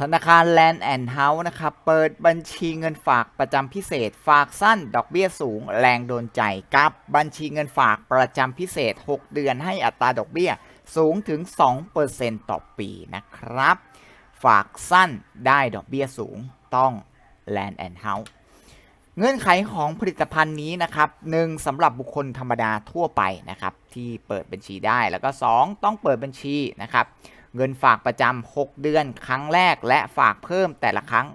ธนาคาร Land and House นะครับเปิดบัญชีเงินฝากประจำพิเศษ ฝากสั้น ดอกเบี้ยสูง แรงโดนใจกับบัญชีเงินฝากประจำพิเศษ 6 เดือนให้อัตราดอกเบี้ยสูงถึง 2%ต่อปีนะครับ ฝากสั้นได้ดอกเบี้ยสูงต้อง Land and House เงื่อนไขของผลิตภัณฑ์นี้นะครับหนึ่งสำหรับบุคคลธรรมดาทั่วไปนะครับที่เปิดบัญชีได้แล้วก็ 2 ต้องเปิดบัญชีนะครับ เงินฝากประจำ6เดือนครั้งแรกและฝากเพิ่มแต่ละครั้ง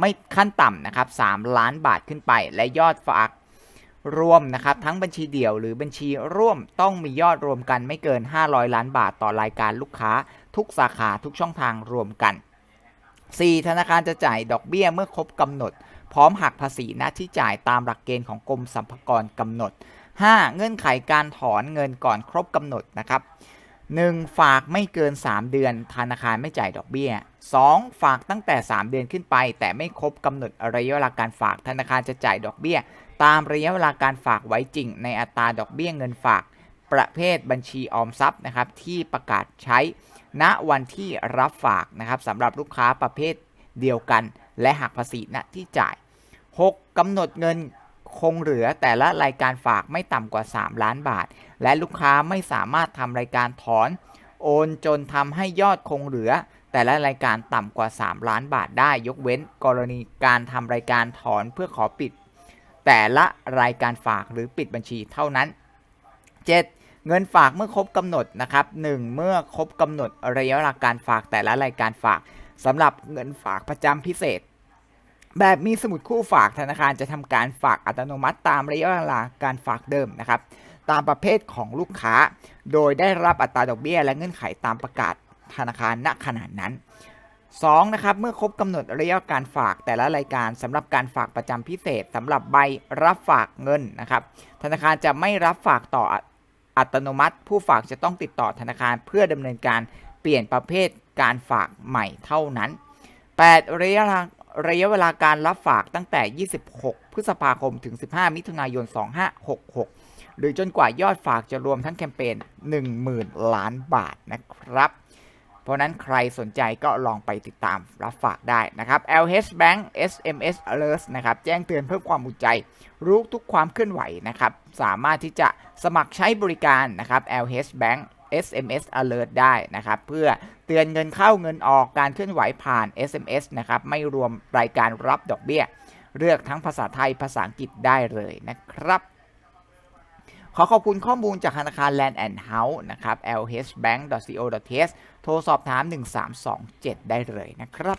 ไม่ขั้นต่ำนะครับ3ล้านบาทขึ้นไป และยอดฝากรวมนะครับทั้งบัญชีเดี่ยวหรือบัญชีร่วมต้องมียอดรวมกันไม่เกิน 500 ล้านบาทต่อรายการลูกค้า ทุกสาขาทุกช่องทางรวมกัน 4. ธนาคารจะจ่ายดอกเบี้ยเมื่อครบกำหนด พร้อมหักภาษีหน้าที่จ่ายตามหลักเกณฑ์ของกรมสรรพากรกำหนด 5. เงื่อนไขการถอนเงินก่อนครบกำหนดนะครับ 1. ฝากไม่เกิน 3 เดือน ธนาคารไม่จ่ายดอกเบี้ย 2. ฝากตั้งแต่ 3 เดือนขึ้นไป แต่ไม่ครบกำหนดระยะเวลาการฝากธนาคารจะจ่ายดอกเบี้ย ตามระยะเวลาการฝากไว้จริง ในอัตราดอกเบี้ยเงินฝาก ประเภทบัญชีออมทรัพย์นะครับที่ประกาศใช้ ณวันที่รับฝากนะครับสำหรับลูกค้าประเภทเดียวกัน และหักภาษีณที่จ่าย 6. กำหนดเงิน คงเหลือแต่ละรายการฝากไม่ต่ำกว่า 3 ล้านบาท และลูกค้าไม่สามารถทำรายการถอน โอนจนทำให้ยอดคงเหลือ แต่ละรายการต่ำกว่า 3 ล้านบาทได้ ยกเว้นกรณีการทำรายการถอนเพื่อขอปิด แต่ละรายการฝากหรือปิดบัญชีเท่านั้น 7. เงินฝากเมื่อครบกำหนดนะครับ 1. เมื่อครบกำหนดระยะเวลาการฝากแต่ละรายการฝากสำหรับเงินฝากประจำพิเศษ แบบมีสมุดคู่ฝากธนาคารจะทำการฝากอัตโนมัติตามระยะเวลาการฝากเดิมนะครับ ตามประเภทของลูกค้า โดยได้รับอัตราดอกเบี้ย และเงื่อนไขตามประกาศธนาคารณขณะนั้น 2. นะครับเมื่อครบกำหนดระยะการฝากแต่ละรายการสำหรับการฝากประจำพิเศษสำหรับใบรับฝากเงินนะครับ ธนาคารจะไม่รับฝากต่ออัตโนมัติ ผู้ฝากจะต้องติดต่อธนาคารเพื่อดำเนินการเปลี่ยนประเภทการฝากใหม่เท่านั้น 8. ระยะเวลา ระยะเวลาการรับฝากตั้งแต่ 26 พฤษภาคมถึง 15 มิถุนายน 2566 หรือจนกว่ายอดฝากจะรวมทั้งแคมเปญ 10,000 ล้านบาทนะครับ เพราะนั้นใครสนใจก็ลองไปติดตามรับฝากได้นะครับ LH Bank SMS Alert นะครับแจ้งเตือนเพิ่มความอุ่นใจ รู้ทุกความเคลื่อนไหวนะครับ สามารถที่จะสมัครใช้บริการนะครับ LH Bank SMS Alert ได้นะครับเพื่อเตือนเงินเข้าเงินออกการเคลื่อนไหวผ่าน SMS นะครับไม่รวมรายการรับดอกเบี้ย เลือกทั้งภาษาไทยภาษาอังกฤษได้เลยนะครับ ขอขอบคุณข้อมูลจากธนาคาร Land and House นะครับ lhbank.co.th โทรสอบถาม 1327 ได้เลยนะครับ